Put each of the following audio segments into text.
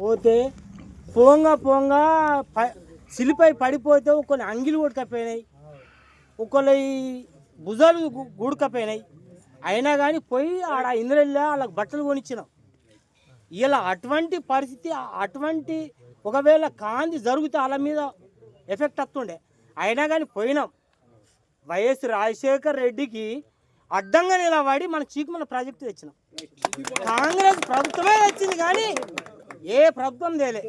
పోతే పోంగా పోంగా ప- సిలిపై పడిపోతే ఒకళ్ళు అంగిలు ఉడకపోయినాయి ఒకళ్ళు భుజాలు గుడకపోయినాయి. అయినా కానీ పోయి ఆడ ఇంద్రెళ్ళా వాళ్ళకి బట్టలు కొనిచ్చినాం. ఇలా అటువంటి పరిస్థితి అటువంటి ఒకవేళ కాంతి జరిగితే వాళ్ళ మీద ఎఫెక్ట్ వస్తుండే. అయినా కానీ పోయినాం. వైఎస్ రాజశేఖర్ రెడ్డికి అడ్డంగా నిలబడి మన చీకుమల ప్రాజెక్టు తెచ్చినాం. కాంగ్రెస్ ప్రభుత్వమే తెచ్చింది కానీ ఏ ప్రభుత్వం తేలే.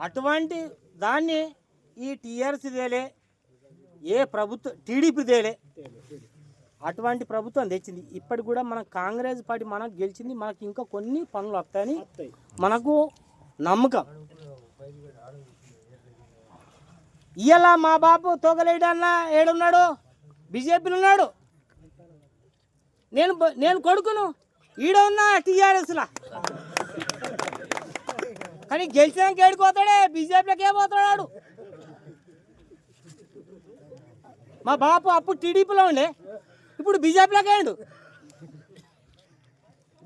అటువంటి దాన్ని ఈ టీఆర్ఎస్ తేలే ఏ ప్రభుత్వం టీడీపీ తేలే. అటువంటి ప్రభుత్వం తెచ్చింది. ఇప్పటికి కూడా మన కాంగ్రెస్ పార్టీ మనకు గెలిచింది. మనకు ఇంకా కొన్ని పనులు వస్తాయని మనకు నమ్మకం. ఇవాళ మా బాబు తోగలేడన్న ఏడున్నాడు? బీజేపీలో ఉన్నాడు. నేను నేను కొడుకును. ఈడ ఉన్నా టీఆర్ఎస్లా. కానీ గెలిచినాక ఏడుకోతాడే బీజేపీలోకి ఏమవుతాడు మా బాపు అప్పుడు టీడీపీలో ఉండే ఇప్పుడు బీజేపీలోకి వేయండు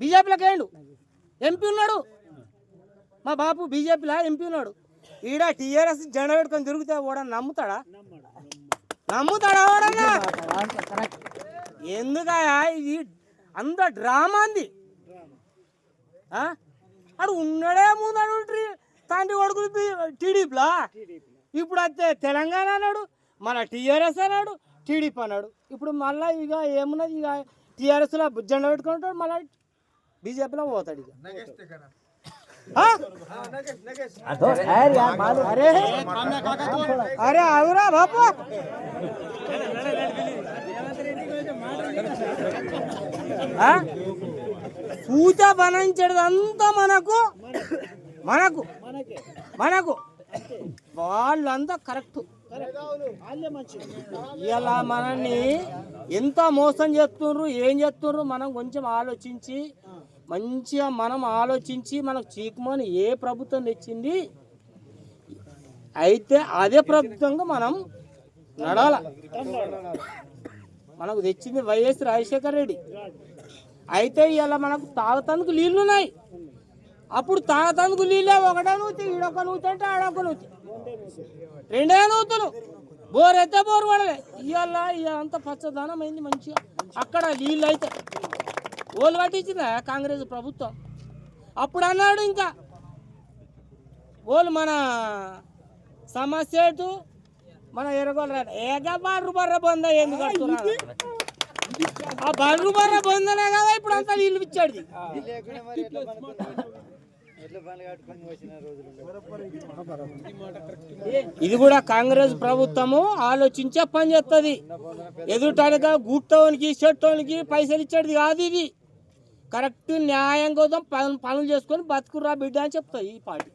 బీజేపీలోకి వేయండు ఎంపీ ఉన్నాడు. మా బాపు బీజేపీలో ఎంపీ ఉన్నాడు. ఈడ టీఆర్ఎస్ జెండా పెట్టుకొని తిరిగితే వాడ నమ్ముతాడా? నమ్ముతాడా ఓడన్నా ఎందుకయా ఇది అంత డ్రామా అంది? ఆడు ఉన్నాడే ముందాడు తండ్రి కొడుకులు టీడీపీలా ఇప్పుడు అయితే తెలంగాణ అన్నాడు మన టీఆర్ఎస్ అన్నాడు టీడీపీ అన్నాడు. ఇప్పుడు మళ్ళీ ఇక ఏమున్నది? ఇక టీఆర్ఎస్లో జెండా పెట్టుకుంటాడు మళ్ళీ బీజేపీలో పోతాడు ఇక? అరే అరే అవురా బాపు. పూజ బనాయించేదంతా మనకు. మనకు. మనకు. వాళ్ళంతా కరెక్ట్. ఇలా మనల్ని ఎంత మోసం చేస్తున్నారు ఏం చేస్తున్నారు మనం కొంచెం ఆలోచించి మంచిగా మనం ఆలోచించి మనకు చీకుమని ఏ ప్రభుత్వం తెచ్చింది? అయితే అదే ప్రభుత్వంగా మనం నడాల మనకు తెచ్చింది వైఎస్ రాజశేఖర్ రెడ్డి. అయితే ఇలా మనకు తాగతందుకు నీళ్ళు ఉన్నాయి. అప్పుడు తాగతందుకు నీళ్ళే ఒకటే నూతి ఈడొక నూతి అంటే ఆడొక నూతి. రెండే నూతులు. బోర్ అయితే బోర్ పడలే. ఇవాళ అంత పచ్చదనం అయింది మంచిగా. అక్కడ నీళ్ళు అయితే ఓళ్ళు పట్టించిందా కాంగ్రెస్ ప్రభుత్వం? అప్పుడు అన్నాడు ఇంకా. ఓళ్ళు మన సమస్యటు మన ఎరగోలు ఏక బారు బర్ర బొంద ఎందుకు ఆ బర్రు బర్ర బొందనే కదా ఇప్పుడు అంతా నీళ్ళు ఇచ్చాడు. ఇది కూడా కాంగ్రెస్ ప్రభుత్వము ఆలోచించే పని చేస్తుంది ఎదుటానిగా గుట్టోనికి చెట్టోనికి పైసలు ఇచ్చేది కాదు ఇది. కరెక్ట్ న్యాయం కోసం పనులు పనులు చేసుకొని బతుకురా బిడ్డ అని చెప్తాయి ఈ పార్టీ.